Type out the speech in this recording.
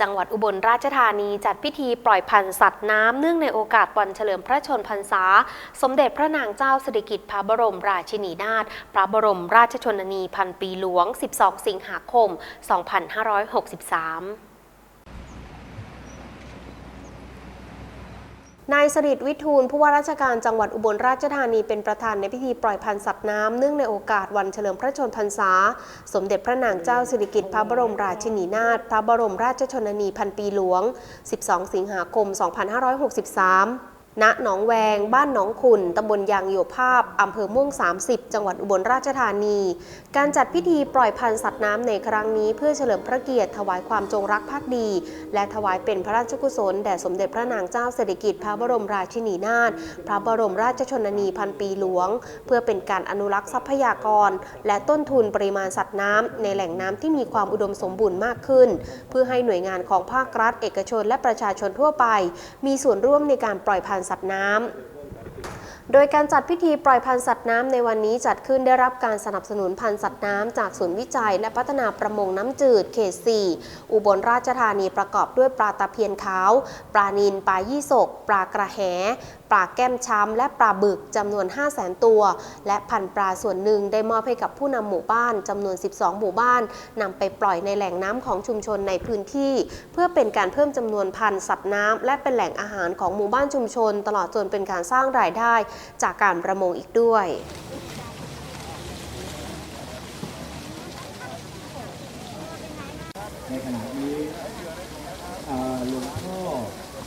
จังหวัดอุบลราชธานี จัดพิธีปล่อยพันธุ์สัตว์น้ำเนื่องในโอกาสวันเฉลิมพระชนพรรษา สมเด็จพระนางเจ้าสิริกิติ์พระบรมราชินีนาถพระบรมราชชนนีพันปีหลวง 12 สิงหาคม 2563 นายสริดวิทูลผู้ว่าราชการจังหวัดอุบลราชธานีเป็นประธานในพิธีปล่อยพันธุ์สัตว์น้ำเนื่องในโอกาสวันเฉลิมพระชนมพรรษา สมเด็จพระนางเจ้าสิริกิติ์พระบรมราชินีนาถพระบรมราชชนนีพันปีหลวง 12 สิงหาคม 2563 ณหนองแวง บ้านหนองขุนตำบลยางโยภาพ อำเภอม่วง 30 จังหวัดอุบลราชธานี การจัดพิธีปล่อยพันธุ์สัตว์น้ำในครั้งนี้เพื่อเฉลิมพระเกียรติถวายความจงรักภักดี และถวายเป็นพระราชกุศล แด่สมเด็จพระนางเจ้าสิริกิติ์พระบรมราชินีนาถ พระบรมราชชนนีพันปีหลวง เพื่อเป็นการอนุรักษ์ทรัพยากร และต้นทุนปริมาณสัตว์น้ำในแหล่งน้ำที่มีความอุดมสมบูรณ์มากขึ้น เพื่อให้หน่วยงานของภาครัฐ เอกชน และประชาชนทั่วไป มีส่วนร่วมในการปล่อยพันธุ์สัตว์น้ำโดยการจัดพิธีปล่อยพันธุ์สัตว์น้ำในวันนี้จัดขึ้นได้รับการสนับสนุนพันธุ์สัตว์น้ำจากศูนย์วิจัย และพัฒนาประมงน้ำจืดเขต 4 อุบลราชธานีประกอบด้วยปลาตะเพียนขาว ปลานิลปลายี่สก ปลากระแห ปลาแก้มช้ำและปลาบึกจำนวน 5 0 0 0 0 0 ตัว และพันปลาส่วนหนึ่งได้มอบให้กับผู้นำหมู่บ้านจำนวน 12 หมู่บ้านนำไปปล่อยในแหล่งน้ำของชุมชนในพื้นที่ เพื่อเป็นการเพิ่มจำนวนพันสัตว์น้ำและเป็นแหล่งอาหารของหมู่บ้านชุมชน ตลอดจนเป็นการสร้างรายได้ จากการประมงอีกด้วยในขณะ